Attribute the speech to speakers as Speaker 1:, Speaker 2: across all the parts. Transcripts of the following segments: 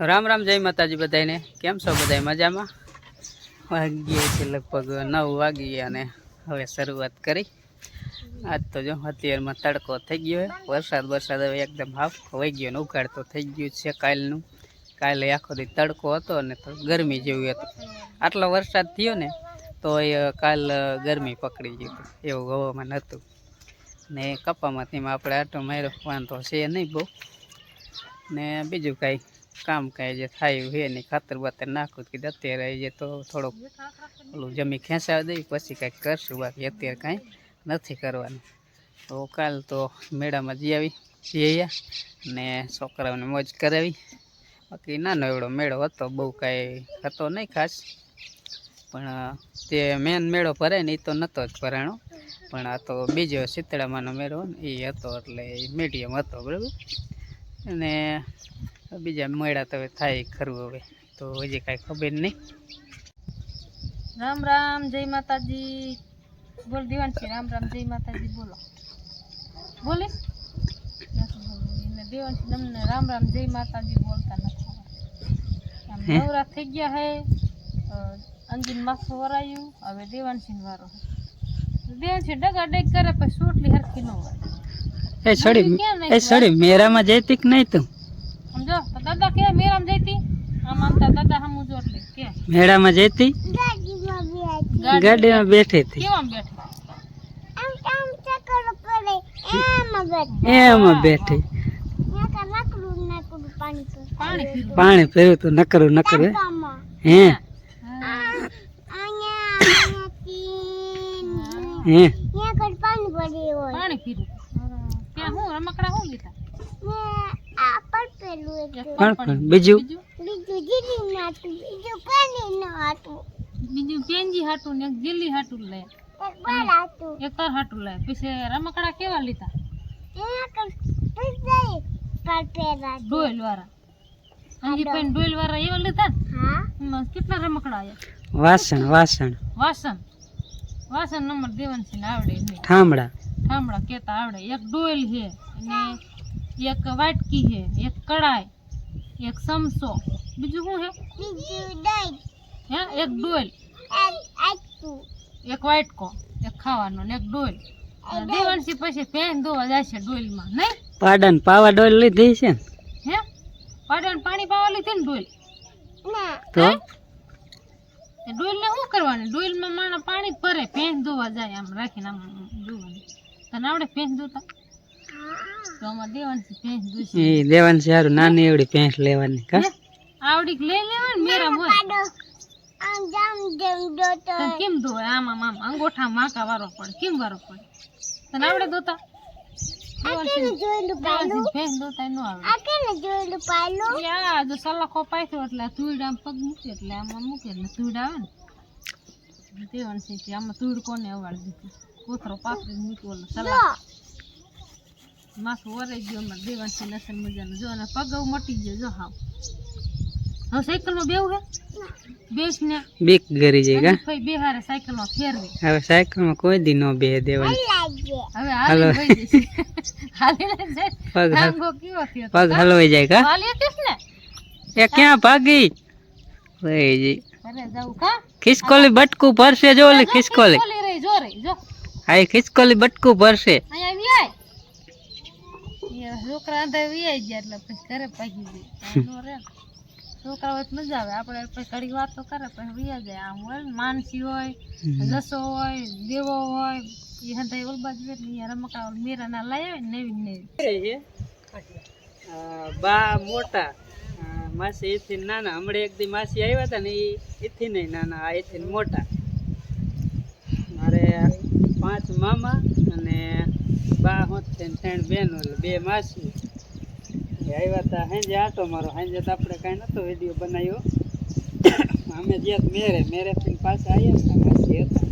Speaker 1: રામ રામ જય માતાજી બધાને કેમ છો બધા મજામાં? વાગીએ છે લગભગ નવ વાગી અને હવે શરૂઆત કરી. આજ તો જો અત્યારમાં તડકો થઈ ગયો વરસાદ વરસાદ હવે એકદમ હાફ વહી ગયો ને ઉઘાડ તો થઈ ગયું છે કાલનું. કાલે આખો દી તડકો હતો ને તો ગરમી જેવું હતું. આટલો વરસાદ થયો ને તો એ કાલ ગરમી પકડી ગયું એવું હવામાન હતું. ને કપામાંથી આપણે આટો માર્યો. વાંધો છે નહીં બહુ. ને બીજું કાંઈ. કામ કાંઈ જે થાય છે નહીં ખાતર બાતર નાખું કીધું અત્યારે જે તો થોડોક ઓલું જમી ખેંચાવી દઈ, પછી કાંઈક કરશું, બાકી અત્યારે કાંઈ નથી કરવાનું. તો કાલ તો મેળામાં જઈ આવી જઈએ ને છોકરાઓને મોજ કરાવી. બાકી નાનો એવડો મેળો હતો, બહુ કાંઈ હતો નહીં ખાસ. પણ તે મેન મેળો ભરાય ને એ તો નહોતો જ ભરાણો. પણ આ તો બીજો શીતળામાંનો મેળો ને એ હતો એટલે મીડિયમ હતો, બરાબર? અને બીજા મળ્યા તો હવે થાય ખરું હવે. તો હજી કાંઈ ખબર નહીં.
Speaker 2: રામ રામ જય માતાજી. બોલ દેવાંશી રામ રામ જય માતાજી બોલો. બોલે. એને તમને રામ રામ જય માતાજી બોલતા નથી નવરા થઈ ગયા હે અંજીન માથું વરાયું હવે દેવાંશી વારો હે. ડગા ડગ કરે પછી સોટલી હરખી ન હોય.
Speaker 1: એ સડી એ સડી મેરામાં જઈતી કે નહીં તો.
Speaker 2: દાદા કે મેરામ જઈતી? આમ આમ દાદા હમ જો એટલે કે.
Speaker 1: મેળામાં જઈતી? ગાડીમાં બેઠી હતી.
Speaker 2: કેવામ બેઠી?
Speaker 1: એમ બેઠી.
Speaker 2: પાણી પીવું
Speaker 1: તો નકરું નકરું હે? હે?
Speaker 2: પાણી પીરું ત્યાં હું રમકડા હું લીધા
Speaker 1: પણ પણ બીજું
Speaker 2: બીજું પેંજી હાટું ને એક ગીલી હાટું લે એક તાર હાટું લે પછી રમકડા કેવા લીધા ડોયલ વાળા અંજી પેન ડોયલ વાળા એવા લીધા ને એમાં કેટલા રમકડા આયા
Speaker 1: વાસણ વાસણ
Speaker 2: વાસણ વાસણ નંબર દેવાનસિંહ ને આવડે નહીં
Speaker 1: ઠામડા
Speaker 2: ઠામડા કેતા આવડે એક ડોયલ છે અને એક વાટકી છે એક કડાઈ એક સમસો. બીજું શું છે? હે એક ડોયલ એક વાટકો. એક ખાવાનો ને એક ડોલ. અને દેવાંશી પછી પેન ધોવા જાય છે ડોયલમાં નહીં?
Speaker 1: પાડન પાવા ડોલ લીધી છે ને?
Speaker 2: હે? પાડન પાણી પાવા લીધી ને ડોલ?
Speaker 1: તો?
Speaker 2: એ ડોયલને શું કરવાનું? ડોલમાં માણસ પાણી ભરે પેન ધોવા જાય આમ રાખીને આમ ધોવાનું તને આવડે પેન ધોતા?
Speaker 1: એ દેવાની સારું નાની એવડી ભેંસ લેવાની કા?
Speaker 2: હે? લઈ લેવાની મેરા હોય તને કેમ ધોવાય આમ આમ આમ. અંગોઠા માકા વારો પડે. કેમ વારો પડે? તને આવડે ધોતા? દેવાંશી ભેંસ ધોતા ન આવડે. યા જો સલાખો પાથ્યો એટલે તુડ આમ પગ મૂકે એટલે આમાં મૂકે એટલે તુડ આવે ને. દેવાંશી કે આમાં તુડ કોને અવાડ દીધું? કોથરો પાથરી મૂક્યો એટલે સલાહ માથું વરાઈ ગયો અમારે દેવાંશી લસણ મજાનું. જો અને પગ મટી ગયો જો હાવ. હવે સાયકલમાં બેવું હે? બેસ ને.
Speaker 1: બેક ગરી જાય કા?
Speaker 2: બે હારે સાયકલમાં ફેરવે.
Speaker 1: હવે સાયકલમાં કોઈ દી નો બે દેવાની
Speaker 2: હવે હાલી.
Speaker 1: પગ પગ હલવાઈ જાય કા?
Speaker 2: હાલી કેસ ને?
Speaker 1: એ ક્યાં ભાગી? લઈ જી
Speaker 2: જાવું કા?
Speaker 1: ખિસકોલી બટકું ભરશે જો ઓલી ખિસકોલી.
Speaker 2: જો રહી જો.
Speaker 1: આ ખિસકોલી બટકું ભરશે.
Speaker 2: અહીંયા આવી છોકરા અંદર વિયાઈ ગયા એટલે પછી ઘરે પાકી ગઈ. છોકરા હોય તો મજા આવે. આપણે પછી ઘડી વાતો કરે પછી વિયા જાય. આમ હોય ને માનસી હોય જસો હોય દેવો હોય એ હંધાઈ ઓલ બાજુ એટલે અહીંયા રમકડા ઓલ મેરા ના લઈ આવે ને નવી. નવી
Speaker 1: બા મોટા. માસી એથી નાના. હમણાં એક દી માસી આવ્યા હતા ને એ એથી નહીં નાના આ એથી મોટા. મારે પાંચ મામા અને બા હોત ત્રણ બેન એટલે બે માસી. એ આવ્યા હતા સાંજે આટો મારો. સાંજે તો આપણે કાંઈ નહોતો વીડિયો બનાવ્યો. અમે જ્યાં મેરે મેરેથી પાછા આવ્યા હતા માસી હતા.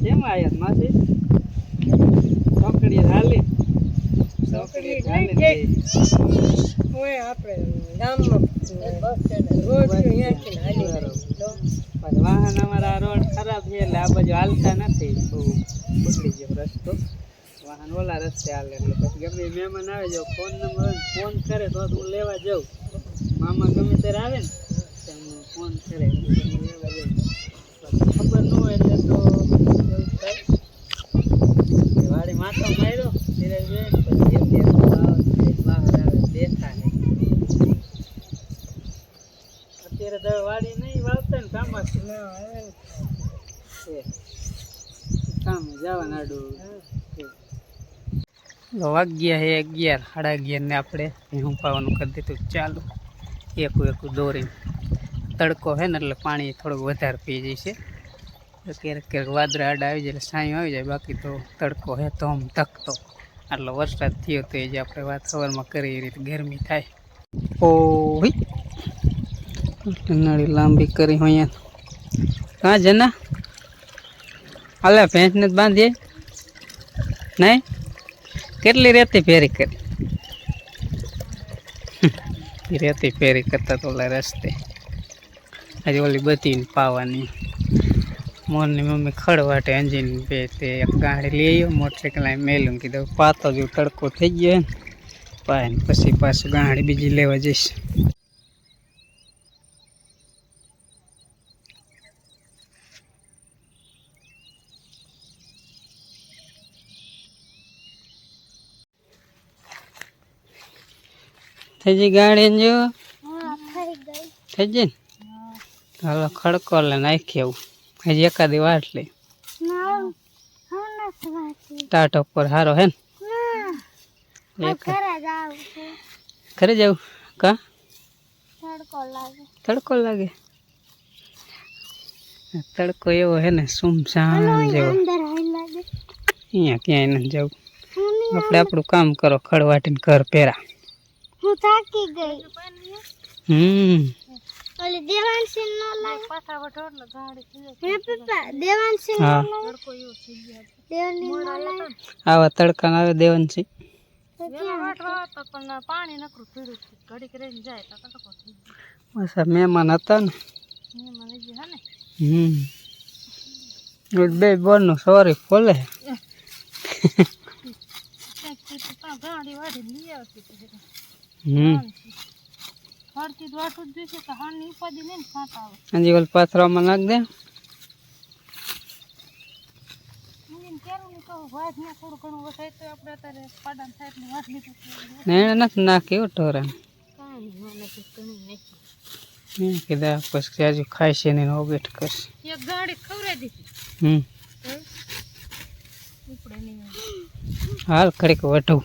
Speaker 1: શેમાં આવ્યા માસી? ચોકડી હાલી. ચોકડી હાલી પણ વાહન અમારા રોડ ખરાબ છે એટલે આ બાજુ હાલતા નથી. બહુ રસ્તો. વાહન ઓલા રસ્તે હાલે. એટલે પછી ગમે મહેમાન આવે જો ફોન નંબર ફોન કરે તો હું લેવા જાઉં. મામા ગમે ત્યારે આવે ને તેમને ફોન કરે. લેવા જાઉં. ખબર ન હોય એટલે તો એવું થાય. વાડી માથો માર્યો ધીરે પછી બહાર આવે દેખા નહીં અત્યારે તો વાડી નહીં વાવતા ને લેવા આવે. કામ જવાના આડું. વાગ્યા અગિયાર, સાડા અગિયાર આપણે પાવાનું કરી દીધું. ચાલુ, એકું એકું દોરીને તડકો હે ને એટલે પાણી થોડુંક વધારે પી જાય છે. ક્યારેક ક્યારેક વાદળા આડા આવી જાય એટલે સાંઈ આવી જાય, બાકી તો તડકો હે તો આમ ધકતો. આટલો વરસાદ થયો તો એ જે આપણે વાત સવારમાં કરી એ રીતે ગરમી થાય. ઓહી નળી લાંબી કરી હોય કાં જના. હાલે ભેંસને જ બાંધીએ. નહીં? કેટલી રેતી ફેરી કરી? રેતી ફેરી કરતા તો ઓલા રસ્તે. આજે ઓલી બધી પાવાની. મોરની મમ્મી ખડવાટે અંજીન બે તે એક ગાડી લઈ આવ્યો, મોટરસાઇકલ મેલું કીધું, પાતો જેવું તડકો થઈ ગયો ને, પાય પછી પાછું ગાડી બીજી લેવા જઈશ. થઈ ગઈ ગાડી ને જો થઈ ગઈ. ને? હાલો ખડકો લે નાખી આવું. હજી એકાદી વાટ લે. ટાટ ઉપર હારો હે ને? ખરે જાવ કા? તડકો લાગે. તડકો એવો હે ને સુમસામ જેવો. અહીંયા ક્યાંય નથી જવું આપણે આપણું કામ કરો ખડવાટીને ઘર પહેરા.
Speaker 2: હું થાકી ગઈ.
Speaker 1: હમ.
Speaker 2: ઓલી દેવાંશી નો લાગે પાછા વઠો એટલે ગાડી હે પપ્પા
Speaker 1: હા.
Speaker 2: નો લાગે
Speaker 1: આવા તડકા આવે
Speaker 2: પણ પાણી નકરું પીડું ઘડીક રહીને જાય તો તડકો થઈ ગયો.
Speaker 1: મહેમાન હતા ને?
Speaker 2: મેં મને જે ને?
Speaker 1: હમ. એ બે બોલનું સોરી ખોલે.
Speaker 2: ગાડી વાડી લઈ આવતી
Speaker 1: હજી ઓલ પાથરામાં નાખ દે. નથી નાખ્યું. મેં કીધા પછી હજુ ખાઈશે ને ઓગેટ કરશે.
Speaker 2: એક ગાડી ખવડાવી દીધી.
Speaker 1: હમ. હાલ ખડીક વઢું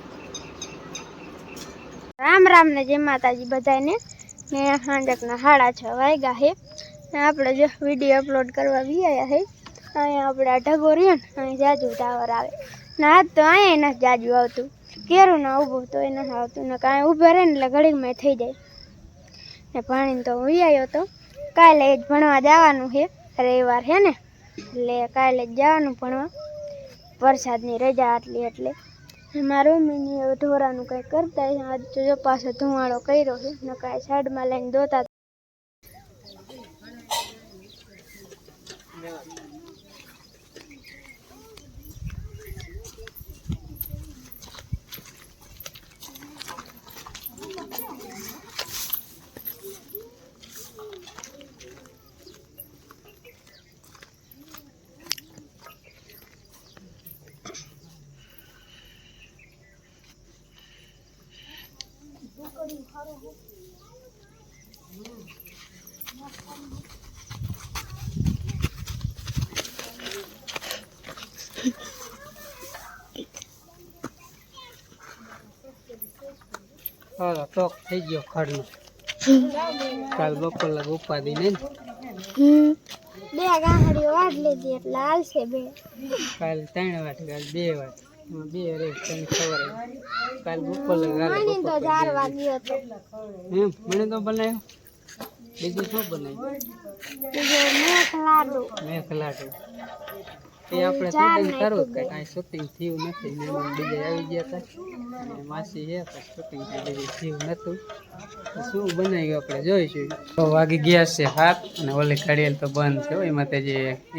Speaker 2: રામ રામ ને જય માતાજી બધાને ને હાંડકના હાડા છ વાગ્યા ને આપણે જો વીડિયો અપલોડ કરવા આવ્યા છે અહીંયા આપણે આ ઢગો ને અહીં જાજુ ટાવર આવે. ને આજ તો અહીંયા નથી જાજુ આવતું. કેરું ના ઊભું તો એના આવતું. ને કાંઈ ઊભા રહે ને એટલે ઘડીકમાં થઈ જાય. ને ભણીને તો હું આવ્યો તો. કાલે જ ભણવા જવાનું છે રવિવાર છે ને. એટલે કાલે જ જવાનું ભણવા. વરસાદની રજા આટલી એટલે. મારા મમ્મી ઢોરાનું કંઈ કરતા હશે. જો પાછો ધુમાડો કર્યો છે ને કાંઈ સાઈડમાં લઈને દોતા
Speaker 1: હાલો ટોક થઈ ગયો ખડનો કાલ બપોર લગ ઉપાદી નહીં
Speaker 2: બે ગાહડી વાટ લીધી એટલે હાલશે બે.
Speaker 1: કાલ ત્રણ વાટ કાલ બે વાટ. બે રે તને ખબર કાલ બપોર લગ
Speaker 2: મને તો ચાર. વાગ્યો હતો.
Speaker 1: એમ મને તો બનાવ્યો બીજું શું બનાવ્યું
Speaker 2: બીજું મેખ લાડુ
Speaker 1: મેં ખલાટું એ આપણે શૂટિંગ કરવું કે કાંઈ શૂટિંગ થયું નથી મહેમાન બીજા આવી ગયા હતા અને માસી છે પણ શૂટિંગ કાંઈ બીજું થયું નહોતું શું બનાવ્યું આપણે જોઈશું. તો વાગી ગયા છે હાથ અને ઓલી ઘડિયાળ તો બંધ છે એમાં તે જે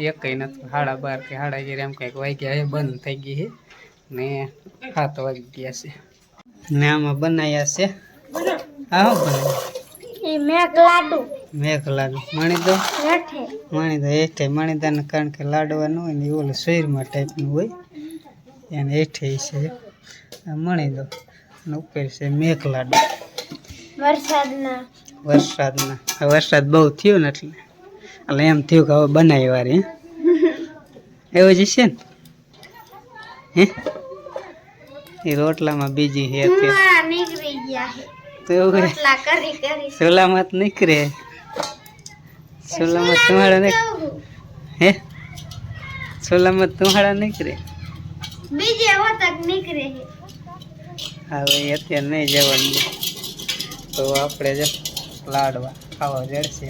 Speaker 1: એકઈ નથી સાડા બાર કે સાડા અગિયાર એમ કંઈક વાગ્યા છે બંધ થઈ ગઈ છે ને હાથ વાગી ગયા છે. ને આમાં બનાવ્યા છે. હા બનાવ્યું
Speaker 2: લાડુ.
Speaker 1: મેઘ લાડુ મણી દો
Speaker 2: હેઠે
Speaker 1: મણીદા હેઠે મણીદાને કારણ કે લાડવાનું હોય ને ઓલું શરીરમાં ટાઈપનું હોય. એને હેઠે છે. મણીદો અને ઉપર છે મેઘ લાડુ
Speaker 2: વરસાદના.
Speaker 1: વરસાદના વરસાદ બહુ થયો ને એટલે. એટલે એમ થયું કે હવે બનાવી વારી એવું જ છે ને? હે? એ રોટલામાં બીજી હે તો એવું
Speaker 2: રોટલા કરી કરી.
Speaker 1: સોલામાં નીકળે. સોલામાં તમારા ને હે? છોલામાં તમારા નીકળે?
Speaker 2: બીજે વતક નીકળે
Speaker 1: હવે અત્યારે નહીં જવાનું. તો આપણે જો લાડવા ખાવા જડશે.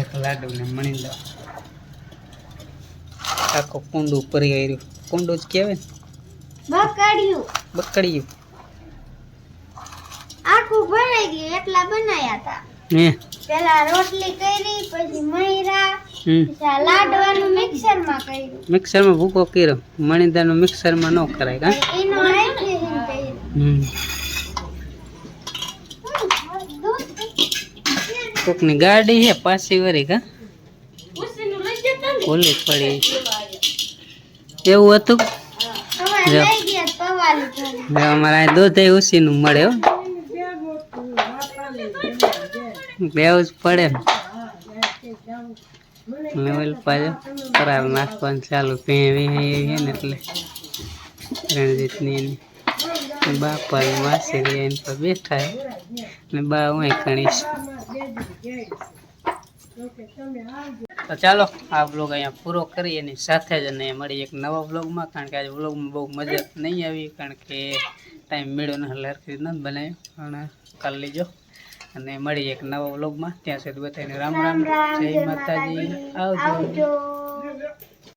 Speaker 1: એક લાડુ ને મણી દો આખું કુંડું પરી આવ્યું કુંડું જ કહેવાય ને?
Speaker 2: બકડ્યું.
Speaker 1: બકડિયું.
Speaker 2: આખું ભરાઈ ગયું એટલા બનાયા હતા પેલા રોટલી કરી પછી મૈરા લાડવાનું મિક્સરમાં કર્યું.
Speaker 1: મિક્સરમાં ભૂકો કર્યો. મણીદાનો મિક્સરમાં ન કરાય કા
Speaker 2: એનો
Speaker 1: કોકની ગાડી છે પાછી વરી કા
Speaker 2: ઉસીનું લઈ જતા ને?
Speaker 1: ઓલી પડી. એવું હતું? અમારે અહીં દૂધ ઉસીનું મળે હો. બેવું જ પડે. ને ઓલ પાછો કરાર નાખવાનું ચાલુ ભેં વેહી ને એટલે રણજીતની એની બા ને માસી એની પર બેઠા ને બા હું કણીશ તો ચાલો, આ બ્લોગ અહીંયા પૂરો કરીએ એની સાથે જ અને મળી એક નવા બ્લોગમાં કારણ કે આજે બ્લોગમાં બહુ મજા નહીં આવી, કારણ કે ટાઈમ મળ્યો ને એટલે હરખી રીતના જ બનાવ્યો. પણ કરી લેજો. અને મળીએ એક નવા વ્લોગમાં. ત્યાં સુધી બધાને રામ રામ. જય માતાજી.
Speaker 2: આવજો.